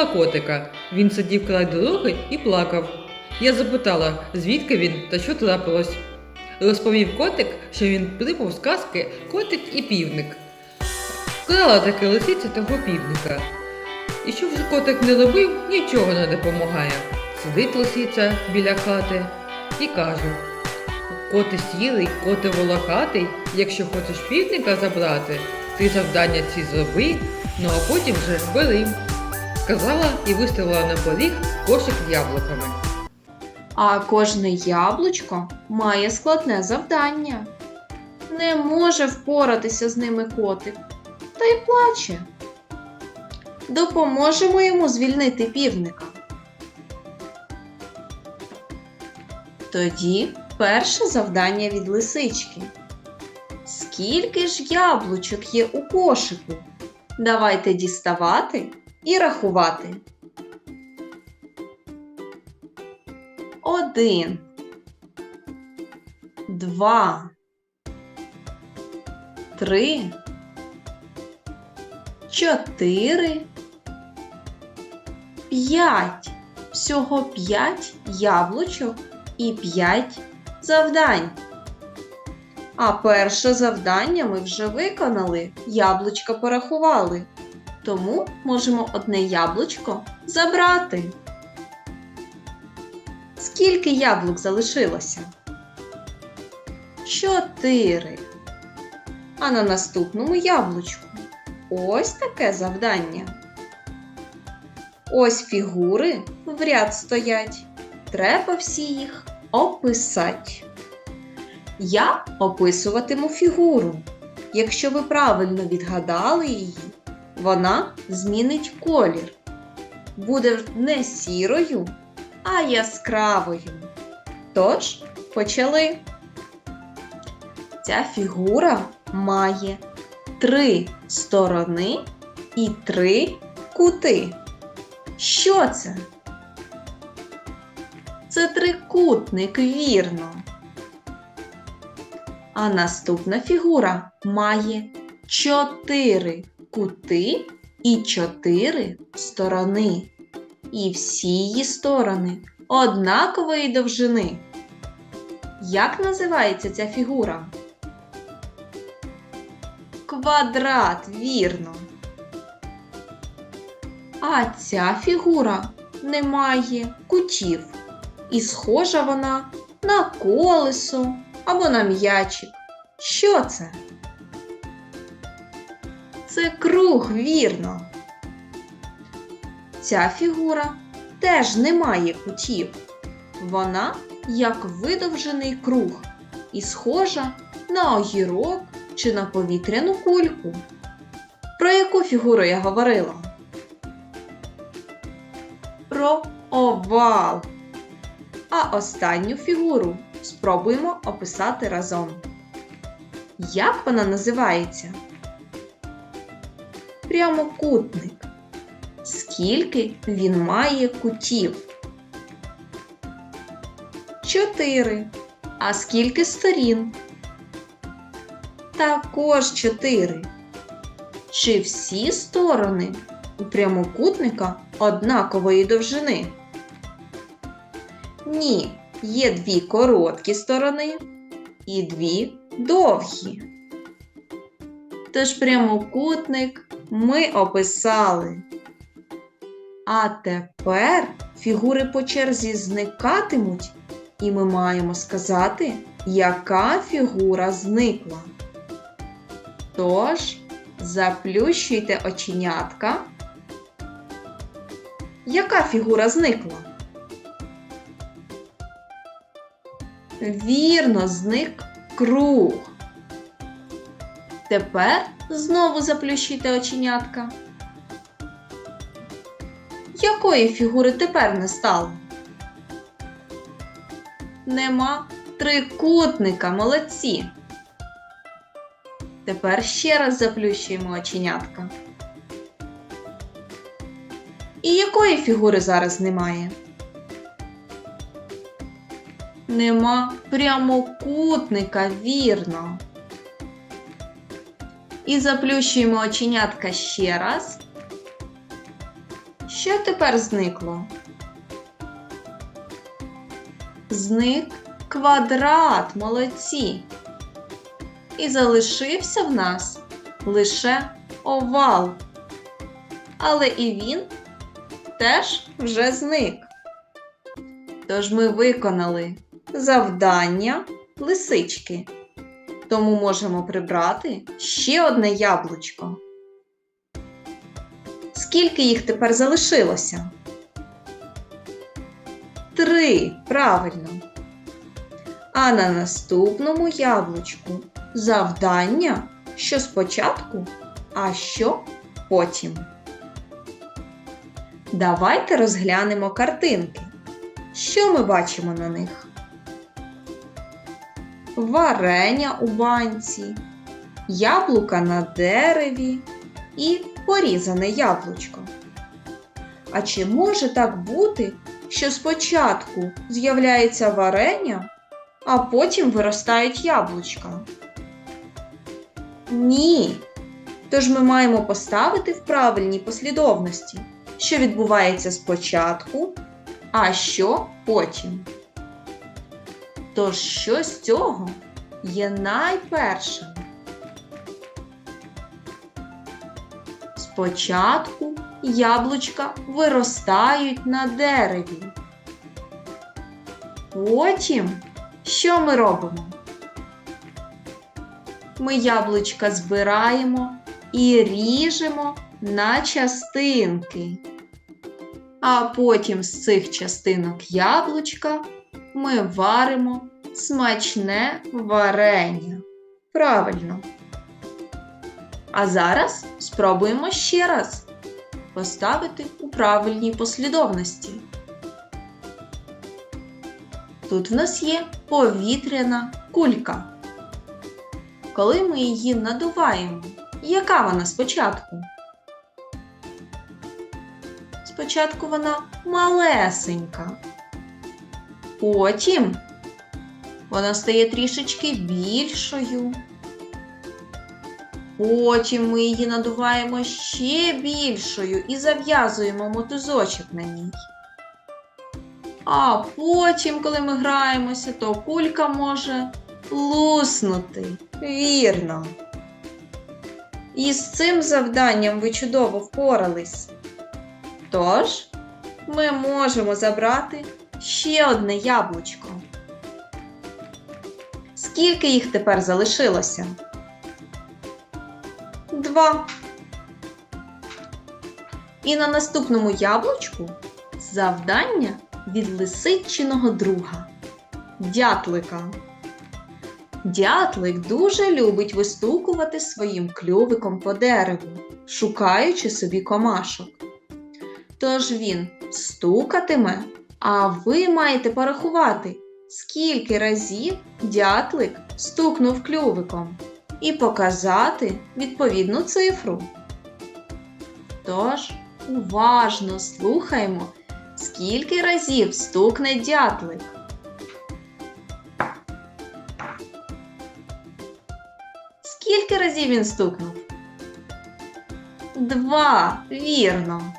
побачила котика. Він сидів край дороги і плакав. Я запитала, звідки він та що трапилось. Розповів котик, що він прибув з казки котик і півник. Крала таки лисиця того півника. І що вже котик не робив, нічого не допомагає. Сидить лисиця біля хати і каже: Коти сілий, коти волохатий, якщо хочеш півника забрати, ти завдання ці зроби, ну а потім вже бери. Сказала і виставила на поріг кошик з яблуками. А кожне яблучко має складне завдання. Не може впоратися з ними котик, та й плаче. Допоможемо йому звільнити півника. Тоді перше завдання від лисички. Скільки ж яблучок є у кошику? Давайте діставати і рахувати. Один. Два. Три. Чотири. П'ять. Всього п'ять яблучок і п'ять завдань. А перше завдання ми вже виконали. Яблучка порахували. Тому можемо одне яблучко забрати. Скільки яблук залишилося? Чотири. А на наступному яблучку ось таке завдання. Ось фігури в ряд стоять. Треба всі їх описати. Я описуватиму фігуру. Якщо ви правильно відгадали її, вона змінить колір. Буде не сірою, а яскравою. Тож, почали. Ця фігура має три сторони і три кути. Що це? Це трикутник, вірно. А наступна фігура має чотири кути і чотири сторони. І всі її сторони однакової довжини. Як називається ця фігура? Квадрат, вірно. А ця фігура не має кутів. І схожа вона на колесо або на м'ячик. Що це? Це круг, вірно. Ця фігура теж не має кутів. Вона як видовжений круг і схожа на огірок чи на повітряну кульку. Про яку фігуру я говорила? Про овал. А останню фігуру спробуємо описати разом. Як вона називається? Прямокутник. Скільки він має кутів? Чотири. А скільки сторін? Також чотири. Чи всі сторони у прямокутника однакової довжини? Ні, є дві короткі сторони і дві довгі. Тож прямокутник ми описали. А тепер фігури по черзі зникатимуть, і ми маємо сказати, яка фігура зникла. Тож, заплющуйте оченятка. Яка фігура зникла? Вірно, зник круг. Тепер знову заплющуйте оченятка. Якої фігури тепер не стало? Нема трикутника, молодці. Тепер ще раз заплющуємо оченятка. І якої фігури зараз немає? Нема прямокутника, вірно. І заплющуємо оченятка ще раз. Що тепер зникло? Зник квадрат, молодці. І залишився в нас лише овал. Але і він теж вже зник. Тож ми виконали завдання лисички. Тому можемо прибрати ще одне яблучко. Скільки їх тепер залишилося? Три, правильно. А на наступному яблучку завдання, що спочатку, а що потім. Давайте розглянемо картинки. Що ми бачимо на них? Варення у банці, яблука на дереві і порізане яблучко. А чи може так бути, що спочатку з'являється варення, а потім виростають яблучка? Ні. Тож ми маємо поставити в правильній послідовності, що відбувається спочатку, а що потім. Тож що з цього є найпершим? Спочатку яблучка виростають на дереві. Потім що ми робимо? Ми яблучка збираємо і ріжемо на частинки. А потім з цих частинок яблучка ми варимо смачне варення. Правильно. А зараз спробуємо ще раз поставити у правильній послідовності. Тут в нас є повітряна кулька. Коли ми її надуваємо, яка вона спочатку? Спочатку вона малесенька. Потім вона стає трішечки більшою. Потім ми її надуваємо ще більшою і зав'язуємо мотузочок на ній. А потім, коли ми граємося, то кулька може луснути. Вірно. І з цим завданням ви чудово впорались. Тож, ми можемо забрати ще одне яблучко. Скільки їх тепер залишилося? Два. І на наступному яблучку завдання від лисичиного друга дятлика. Дятлик дуже любить вистукувати своїм клювиком по дереву, шукаючи собі комашок. Тож він стукатиме, а ви маєте порахувати, скільки разів дятлик стукнув клювиком і показати відповідну цифру. Тож уважно слухаємо, скільки разів стукне дятлик. Скільки разів він стукнув? Два, вірно.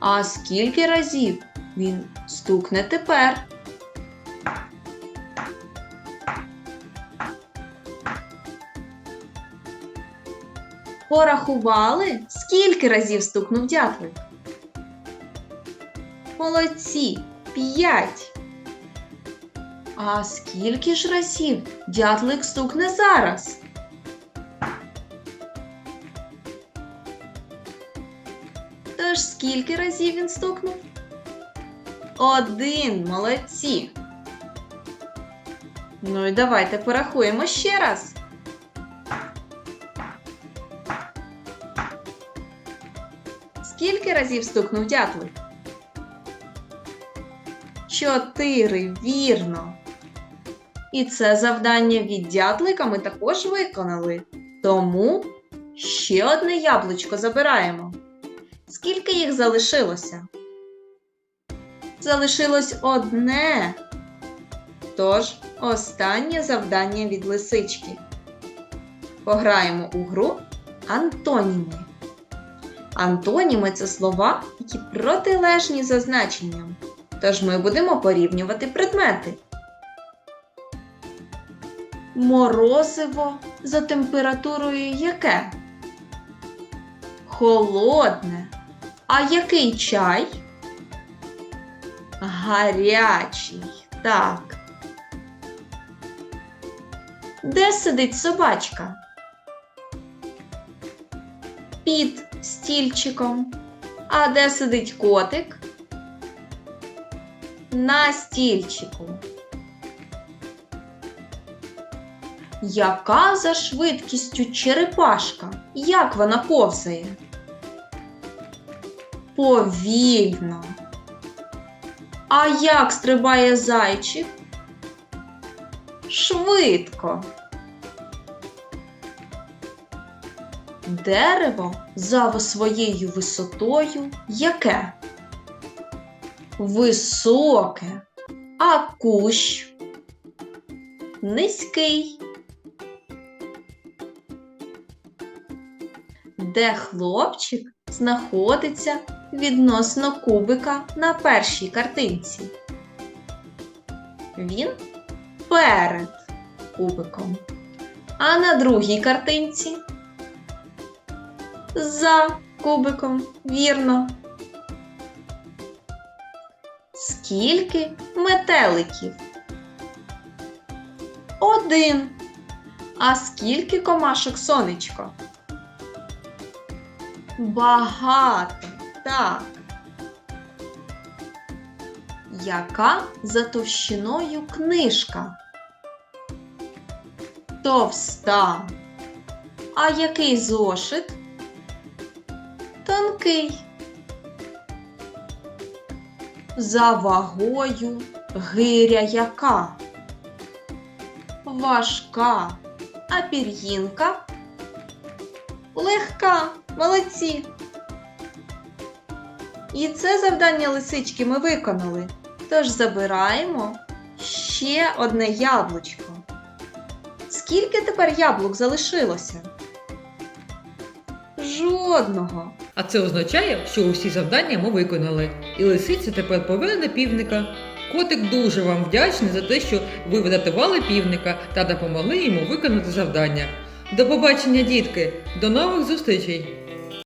А скільки разів він стукне тепер? Порахували, скільки разів стукнув дятлик? Молодці, п'ять. А скільки ж разів дятлик стукне зараз? Тож скільки разів він стукнув? Один, молодці. Ну і давайте порахуємо ще раз. Разів стукнув дятлик? Чотири, вірно. І це завдання від дятлика ми також виконали. Тому ще одне яблучко забираємо. Скільки їх залишилося? Залишилось одне. Тож, останнє завдання від лисички. Пограємо у гру Антоніми. Антоніми це слова, які протилежні за значенням. Тож ми будемо порівнювати предмети. Морозиво за температурою яке? Холодне. А який чай? Гарячий. Так. Де сидить собачка? Під стільчиком. А де сидить котик? На стільчику. Яка за швидкістю черепашка? Як вона повзає? Повільно. А як стрибає зайчик? Швидко. Дерево за своєю висотою яке? Високе, а кущ низький. Де хлопчик знаходиться відносно кубика на першій картинці? Він перед кубиком. А на другій картинці за кубиком, вірно. Скільки метеликів? Один. А скільки комашок сонечко? Багато. Так. Яка за товщиною книжка? Товста. А який зошит? Тонкий. За вагою гиря яка? Важка. А пір'їнка? Легка. Молодці. І це завдання лисички ми виконали. Тож забираємо ще одне яблучко. Скільки тепер яблук залишилося? Жодного. А це означає, що усі завдання ми виконали, і лисиця тепер поверне півника. Котик дуже вам вдячний за те, що ви врятували півника та допомогли йому виконати завдання. До побачення, дітки! До нових зустрічей!